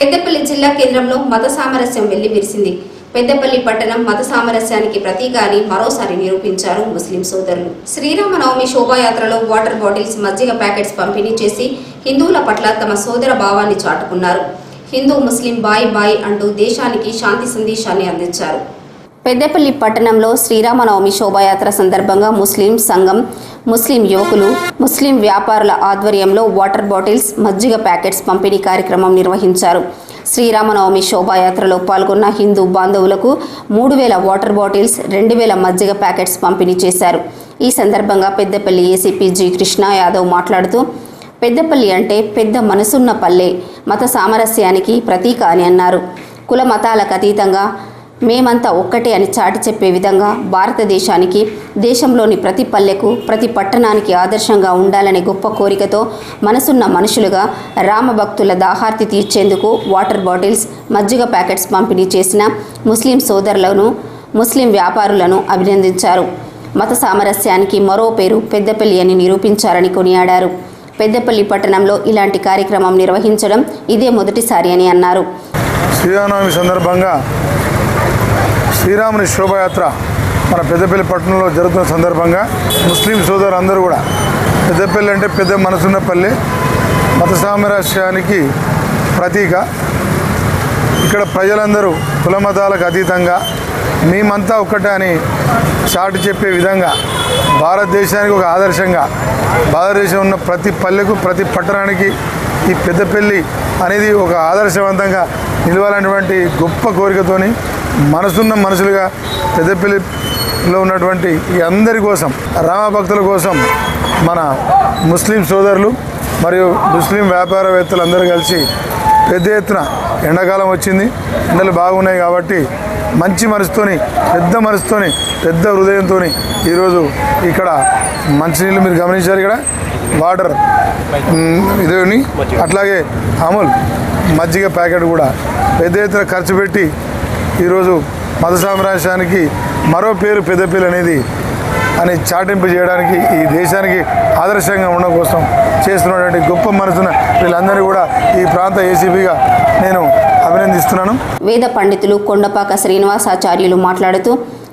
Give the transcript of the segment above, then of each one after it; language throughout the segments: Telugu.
పెద్దపల్లి జిల్లా కేంద్రంలో మత సామరస్యం వెళ్ళి విరిసింది పెద్దపల్లి పట్టణం మత సామరస్యానికి ప్రతీక అని మరోసారి నిరూపించారు ముస్లిం సోదరులు. శ్రీరామనవమి శోభాయాత్రలో వాటర్ బాటిల్స్ మజ్జిగ ప్యాకెట్స్ పంపిణీ చేసి హిందువుల పట్ల తమ సోదర భావాన్ని చాటుకున్నారు. హిందూ ముస్లిం బాయ్ బాయ్ అంటూ దేశానికి శాంతి సందేశాన్ని అందించారు. పెద్దపల్లి పట్టణంలో శ్రీరామనవమి శోభాయాత్ర సందర్భంగా ముస్లిం సంఘం ముస్లిం యువకులు ముస్లిం వ్యాపారుల ఆధ్వర్యంలో వాటర్ బాటిల్స్ మజ్జిగ ప్యాకెట్స్ పంపిణీ కార్యక్రమం నిర్వహించారు. శ్రీరామనవమి శోభాయాత్రలో పాల్గొన్న హిందూ బాంధవులకు మూడు వేల వాటర్ బాటిల్స్ రెండు వేల మజ్జిగ ప్యాకెట్స్ పంపిణీ చేశారు. ఈ సందర్భంగా పెద్దపల్లి ఏసీపీ జి కృష్ణ యాదవ్ మాట్లాడుతూ పెద్దపల్లి అంటే పెద్ద మనసున్న పల్లె మత సామరస్యానికి ప్రతీక అని అన్నారు. కుల మతాలకు అతీతంగా మేమంతా ఒక్కటే అని చాటి చెప్పే విధంగా భారతదేశానికి దేశంలోని ప్రతి పల్లెకు ప్రతి పట్టణానికి ఆదర్శంగా ఉండాలనే గొప్ప కోరికతో మనసున్న మనుషులుగా రామభక్తుల దాహార్తి తీర్చేందుకు వాటర్ బాటిల్స్ మజ్జిగ ప్యాకెట్స్ పంపిణీ చేసిన ముస్లిం సోదరులను ముస్లిం వ్యాపారులను అభినందించారు. మత సామరస్యానికి మరో పేరు పెద్దపల్లి అని నిరూపించారని కొనియాడారు. పెద్దపల్లి పట్టణంలో ఇలాంటి కార్యక్రమం నిర్వహించడం ఇదే మొదటిసారి అని అన్నారు. శ్రీరామనవమి సందర్భంగా శ్రీరాముని శోభయాత్ర మన పెద్దపల్లి పట్టణంలో జరుగుతున్న సందర్భంగా ముస్లిం సోదరు అందరూ కూడా పెద్దపల్లి అంటే పెద్ద మనసున్న పల్లె మత సామరస్యానికి ప్రతీక. ఇక్కడ ప్రజలందరూ కుల మతాలకు అతీతంగా మేమంతా ఒక్కటే అని చాటి చెప్పే విధంగా భారతదేశానికి ఒక ఆదర్శంగా భారతదేశం ఉన్న ప్రతి పల్లెకు ప్రతి పట్టణానికి ఈ పెద్దపల్లి అనేది ఒక ఆదర్శవంతంగా నిలవాలనేటువంటి గొప్ప కోరికతోని మనసున్న మనుషులుగా పెద్దపల్లిలో ఉన్నటువంటి ఈ అందరి కోసం రామ భక్తుల కోసం మన ముస్లిం సోదరులు మరియు ముస్లిం వ్యాపారవేత్తలు అందరూ కలిసి పెద్ద ఎత్తున ఎండాకాలం వచ్చింది. ఎండలు బాగున్నాయి కాబట్టి మంచి మనసుతోని పెద్ద మనసుతోని పెద్ద హృదయంతో ఈరోజు ఇక్కడ మంచినీళ్ళు మీరు గమనించారు ఇక్కడ. వాటర్ ఇదేని అట్లాగే అమూల్ మజ్జిగ ప్యాకెట్ కూడా పెద్ద ఎత్తున ఖర్చు పెట్టి ఈరోజు మత సామ్రాజ్యానికి మరో పేరు పెద్దపల్లి అనేది అని చాటింపు చేయడానికి ఈ దేశానికి ఆదర్శంగా ఉండడం కోసం చేస్తున్నటువంటి గొప్ప మనసున వీళ్ళందరినీ కూడా ఈ ప్రాంత ఏసీపీగా నేను అభినందిస్తున్నాను. వేద పండితులు కొండపాక శ్రీనివాసాచార్యులు మాట్లాడుతూ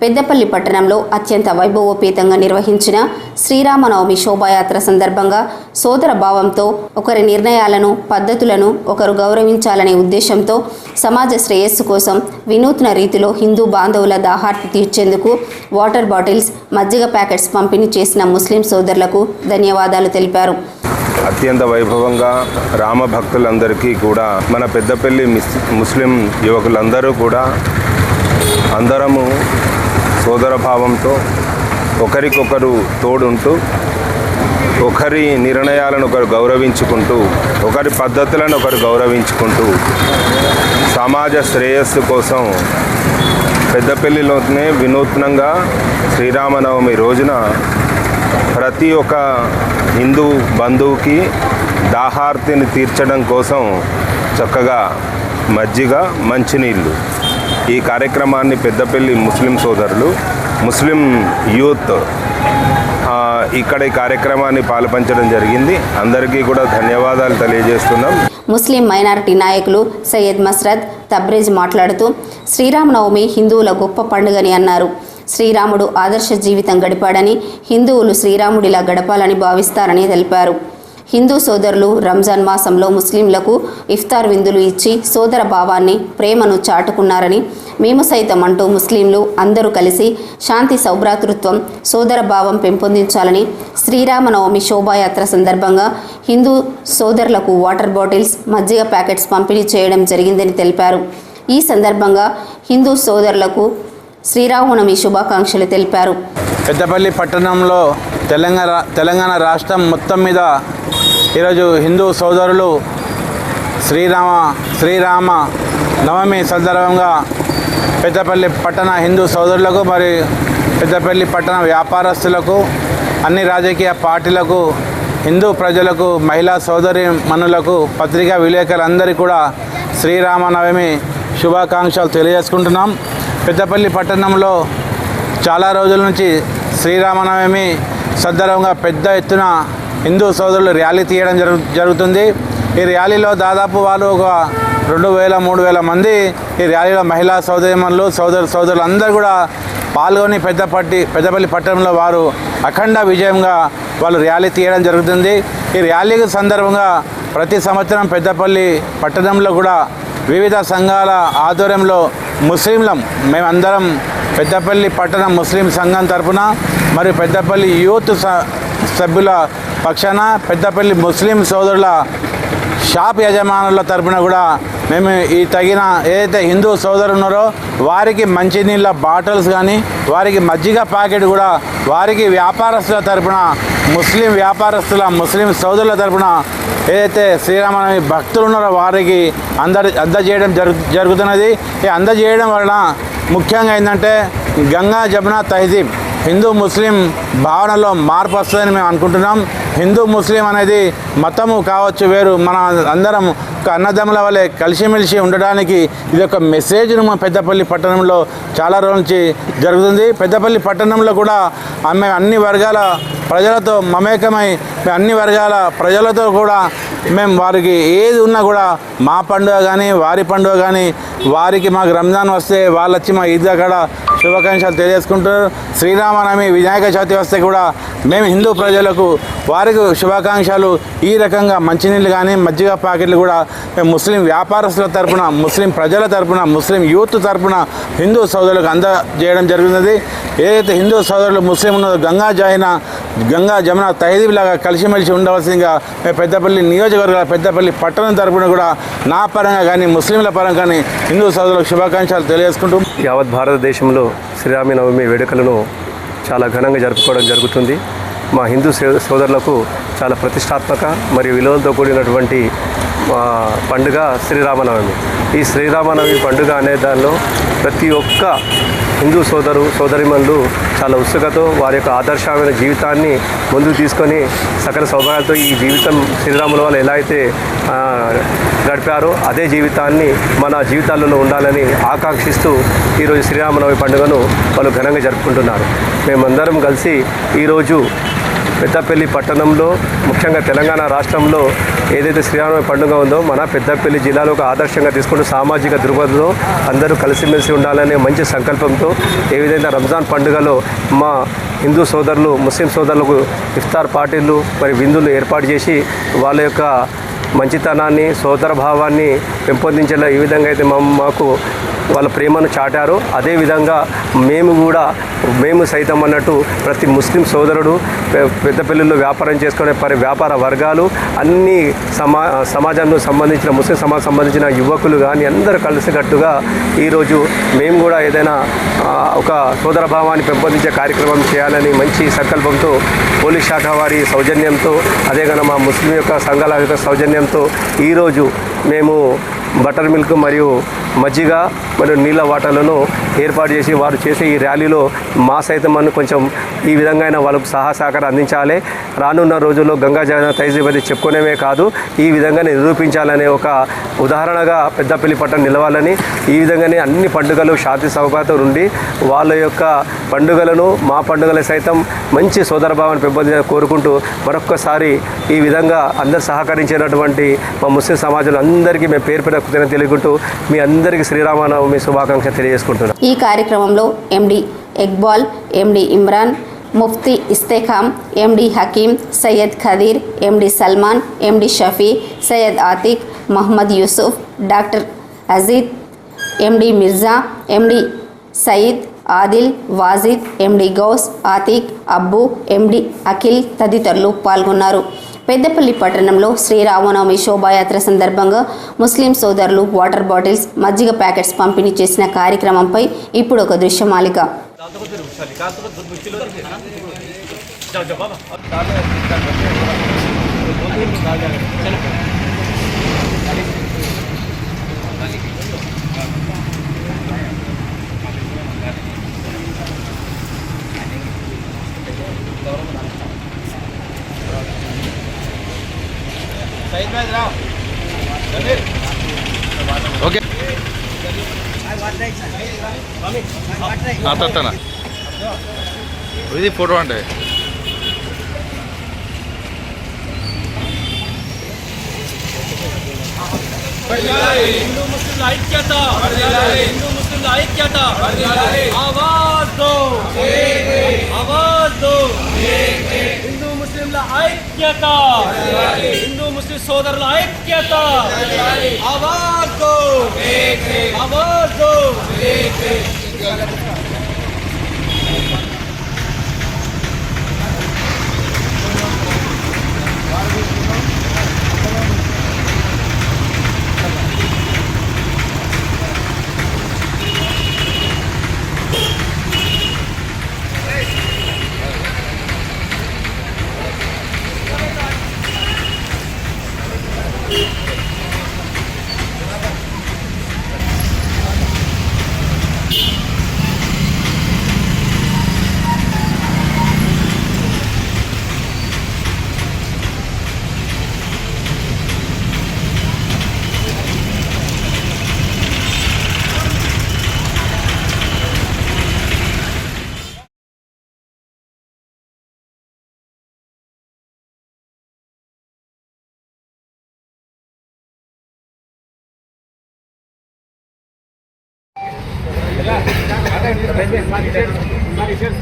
పెద్దపల్లి పట్టణంలో అత్యంత వైభవోపేతంగా నిర్వహించిన శ్రీరామనవమి శోభాయాత్ర సందర్భంగా సోదర భావంతో ఒకరి నిర్ణయాలను పద్ధతులను ఒకరు గౌరవించాలనే ఉద్దేశంతో సమాజ శ్రేయస్సు కోసం వినూత్న రీతిలో హిందూ బాంధవుల దాహార్తి తీర్చేందుకు వాటర్ బాటిల్స్ మజ్జిగ ప్యాకెట్స్ పంపిణీ చేసిన ముస్లిం సోదరులకు ధన్యవాదాలు తెలిపారు. అత్యంత వైభవంగా రామ భక్తులందరికీ కూడా మన పెద్దపల్లి ముస్లిం యువకులందరూ కూడా అందరము సోదరభావంతో ఒకరికొకరు తోడుంటూ ఒకరి నిర్ణయాలను ఒకరు గౌరవించుకుంటూ ఒకరి పద్ధతులను ఒకరు గౌరవించుకుంటూ సమాజ శ్రేయస్సు కోసం పెద్దపల్లిలోనే వినూత్నంగా శ్రీరామనవమి రోజున ప్రతి ఒక్క హిందూ బంధువుకి దాహార్తిని తీర్చడం కోసం చక్కగా మజ్జిగ మంచినీళ్ళు ఈ కార్యక్రమాన్ని పెద్దపల్లి ముస్లిం సోదరులు ముస్లిం యూత్ ఇక్కడ ఈ కార్యక్రమాన్ని పాల్పంచడం జరిగింది. అందరికీ కూడా ధన్యవాదాలు తెలియజేస్తున్నాం. ముస్లిం మైనారిటీ నాయకులు సయ్యద్ మస్రద్ తబ్రేజ్ మాట్లాడుతూ శ్రీరామనవమి హిందువుల గొప్ప పండుగని అన్నారు. శ్రీరాముడు ఆదర్శ జీవితం గడిపాడని హిందువులు శ్రీరాముడిలా గడపాలని భావిస్తారని తెలిపారు. హిందూ సోదరులు రంజాన్ మాసంలో ముస్లింలకు ఇఫ్తార్ విందులు ఇచ్చి సోదర భావాన్ని ప్రేమను చాటుకున్నారని మేము సైతం అంటూ ముస్లింలు అందరూ కలిసి శాంతి సౌభ్రాతృత్వం సోదర భావం పెంపొందించాలని శ్రీరామనవమి శోభాయాత్ర సందర్భంగా హిందూ సోదరులకు వాటర్ బాటిల్స్ మజ్జిగ ప్యాకెట్స్ పంపిణీ చేయడం జరిగిందని తెలిపారు. ఈ సందర్భంగా హిందూ సోదరులకు శ్రీరామనవమి శుభాకాంక్షలు తెలిపారు. పెద్దపల్లి పట్టణంలో తెలంగాణ తెలంగాణ రాష్ట్రం మొత్తం మీద ఈరోజు హిందూ సోదరులు శ్రీరామ శ్రీరామ నవమి సందర్భంగా పెద్దపల్లి పట్టణ హిందూ సోదరులకు మరి పెద్దపల్లి పట్టణ వ్యాపారస్తులకు అన్ని రాజకీయ పార్టీలకు హిందూ ప్రజలకు మహిళా సోదరి మనులకు పత్రికా విలేకరులందరికీ కూడా శ్రీరామనవమి శుభాకాంక్షలు తెలియజేసుకుంటున్నాం. పెద్దపల్లి పట్టణంలో చాలా రోజుల నుంచి శ్రీరామనవమి సందర్భంగా పెద్ద ఎత్తున హిందూ సోదరులు ర్యాలీ తీయడం జరుగు జరుగుతుంది. ఈ ర్యాలీలో దాదాపు వాళ్ళు ఒక రెండు వేల మూడు వేల మంది ఈ ర్యాలీలో మహిళా సోదరిమణులు సోదరు సోదరులు అందరూ కూడా పాల్గొని పెద్దపట్టి పెద్దపల్లి పట్టణంలో వారు అఖండ విజయంగా వాళ్ళు ర్యాలీ తీయడం జరుగుతుంది. ఈ ర్యాలీకి సందర్భంగా ప్రతి సంవత్సరం పెద్దపల్లి పట్టణంలో కూడా వివిధ సంఘాల ఆధ్వర్యంలో ముస్లింలం మేమందరం పెద్దపల్లి పట్టణ ముస్లిం సంఘం తరపున మరియు పెద్దపల్లి యూత్ స- సభ్యుల పక్షాన పెద్దపల్లి ముస్లిం సోదరుల షాప్ యజమానుల తరపున కూడా మేము ఈ తగిన ఏదైతే హిందూ సోదరు ఉన్నారో వారికి మంచినీళ్ళ బాటిల్స్ కానీ వారికి మజ్జిగ ప్యాకెట్ కూడా వారికి వ్యాపారస్తుల తరపున ముస్లిం వ్యాపారస్తుల ముస్లిం సోదరుల తరపున ఏదైతే శ్రీరామనవమి భక్తులు ఉన్నారో వారికి అందరి అందజేయడం జరుగు జరుగుతున్నది. ఈ అందజేయడం వలన ముఖ్యంగా ఏంటంటే గంగా జమున తహజీబ్ హిందూ ముస్లిం భావనలో మార్పు వస్తుందని మేము అనుకుంటున్నాం. హిందూ ముస్లిం అనేది మతము కావచ్చు వేరు మన అందరం ఒక అన్నదమ్ముల వలె కలిసిమెలిసి ఉండడానికి ఇది ఒక మెసేజ్ను మా పెద్దపల్లి పట్టణంలో చాలా రోజుల నుంచి జరుగుతుంది. పెద్దపల్లి పట్టణంలో కూడా ఆమె అన్ని వర్గాల ప్రజలతో మమేకమై అన్ని వర్గాల ప్రజలతో కూడా మేము వారికి ఏది ఉన్నా కూడా మా పండుగ కానీ వారి పండుగ కానీ వారికి మాకు రంజాన్ వస్తే వాళ్ళు వచ్చి మా ఈద్గా కాడ శుభాకాంక్షలు తెలియజేసుకుంటూ శ్రీరామనవమి వినాయక చవితి వస్తే కూడా మేము హిందూ ప్రజలకు వారికి శుభాకాంక్షలు. ఈ రకంగా మంచినీళ్ళు కానీ మజ్జిగ ప్యాకెట్లు కూడా మేము ముస్లిం వ్యాపారస్తుల తరపున ముస్లిం ప్రజల తరపున ముస్లిం యూత్ తరపున హిందూ సోదరులకు అందజేయడం జరుగుతుంది ఏదైతే హిందూ సోదరులు ముస్లిం ఉన్నదో గంగా జాయిన గంగా జమున తహదీబ్ లాగా కలిసిమెలిసి ఉండవలసిందిగా మేము పెద్దపల్లి నియోజకవర్గాల పెద్దపల్లి పట్టణం తరపున కూడా నా పరంగా కానీ ముస్లింల పరంగా కానీ హిందూ సోదరులకు శుభాకాంక్షలు తెలియజేసుకుంటూ యావత్ భారతదేశంలో శ్రీరామనవమి వేడుకలను చాలా ఘనంగా జరుపుకోవడం జరుగుతుంది. మా హిందూ సో- సోదరులకు చాలా ప్రతిష్టాత్మక మరియు విలువలతో కూడినటువంటి పండుగ శ్రీరామనవమి. ఈ శ్రీరామనవమి పండుగ అనే దానిలో ప్రతి ఒక్క హిందూ సోదరు సోదరిమణులు చాలా ఉత్సుకతో వారి యొక్క ఆదర్శమైన జీవితాన్ని ముందుకు తీసుకొని సకల సౌభాగ్యాలతో ఈ జీవితం శ్రీరాముల వల్ల ఎలా అయితే గడిపారో అదే జీవితాన్ని మన జీవితాలలో ఉండాలని ఆకాంక్షిస్తూ ఈరోజు శ్రీరామనవమి పండుగను వాళ్ళు ఘనంగా జరుపుకుంటున్నారు. మేమందరం కలిసి ఈరోజు పెద్దపల్లి పట్టణంలో ముఖ్యంగా తెలంగాణ రాష్ట్రంలో ఏదైతే శ్రీరామ పండుగ ఉందో మన పెద్దపల్లి జిల్లాలో ఒక ఆదర్శంగా తీసుకుంటూ సామాజిక దృక్పథంలో అందరూ కలిసిమెలిసి ఉండాలనే మంచి సంకల్పంతో ఏ విధంగా రంజాన్ పండుగలో మా హిందూ సోదరులు ముస్లిం సోదరులకు ఇఫ్తార్ పార్టీలు మరి విందులు ఏర్పాటు చేసి వాళ్ళ యొక్క మంచితనాన్ని సోదర భావాన్ని పెంపొందించేలా ఈ విధంగా అయితే మా మాకు వాళ్ళ ప్రేమను చాటారు. అదేవిధంగా మేము కూడా మేము సైతం అన్నట్టు ప్రతి ముస్లిం సోదరుడు పెద్ద పెద్దపల్లిలో వ్యాపారం చేసుకునే పరి వ్యాపార వర్గాలు అన్ని సమా సమాజంలో సంబంధించిన ముస్లిం సమాజం సంబంధించిన యువకులు కానీ అందరూ కలిసికట్టుగా ఈరోజు మేము కూడా ఏదైనా ఒక సోదర భావాన్ని పెంపొందించే కార్యక్రమం చేయాలని మంచి సంకల్పంతో పోలీస్ శాఖ వారి సౌజన్యంతో అదేవిధంగా మా ముస్లిం యొక్క సంఘాల యొక్క సౌజన్యంతో ఈరోజు మేము బటర్ మిల్క్ మరియు మజ్జిగ మరియు నీళ్ళ వాటర్లను ఏర్పాటు చేసి వారు చేసే ఈ ర్యాలీలో మా సైతం మనం కొంచెం ఈ విధంగా అయినా వాళ్ళకు సహా సహకారం అందించాలి. రానున్న రోజుల్లో గంగా జన తైజీబది చెప్పుకునేవే కాదు ఈ విధంగానే నిరూపించాలనే ఒక ఉదాహరణగా పెద్దపల్లి పట్టణం నిలవాలని ఈ విధంగానే అన్ని పండుగలు శాంతి సౌకర్యంతో ఉండి వాళ్ళ యొక్క పండుగలను మా పండుగలు సైతం మంచి సోదరభావాన్ని పెంపొందించాలని కోరుకుంటూ మరొక్కసారి ఈ విధంగా అందరు సహకరించినటువంటి మా ముస్లిం సమాజంలో అందరికీ మేము పేరు పేరు తెలియకుంటూ మీ అందరికీ శ్రీరామనవమి శుభాకాంక్షలు తెలియజేసుకుంటున్నాను ఈ కార్యక్రమంలో MD Iqbal MD Imran Mufti Istekham MD Hakeem Syed Khadeer MD Salman MD Shafi Syed Atiq Mohammed Yusuf doctor Ajeed MD Mirza MD Sayeed Adil Wajid MD Ghouse Atiq Abbu MD Akhil తదితరులు పాల్గొన్నారు. పెద్దపల్లి పట్టణంలో శ్రీరామనవమి శోభాయాత్ర సందర్భంగా ముస్లిం సోదరులు వాటర్ బాటిల్స్ మజ్జిగ ప్యాకెట్స్ పంపిణీ చేసిన కార్యక్రమంపై ఇప్పుడు ఒక దృశ్యమాలిక అతన ఇది ఫోటో అంటే. హిందూ ముస్లింల ఐక్యత. హిందూ ముస్లింల ఐక్యత. ఆవాజ్ దో ఆవాజ్ దో హిందూ ముస్లింల ఐక్యత. హిందూ ముస్లిం సోదరుల ఐక్యత. ఆవాజ్ దో ఆవాజ్ దో Gracias.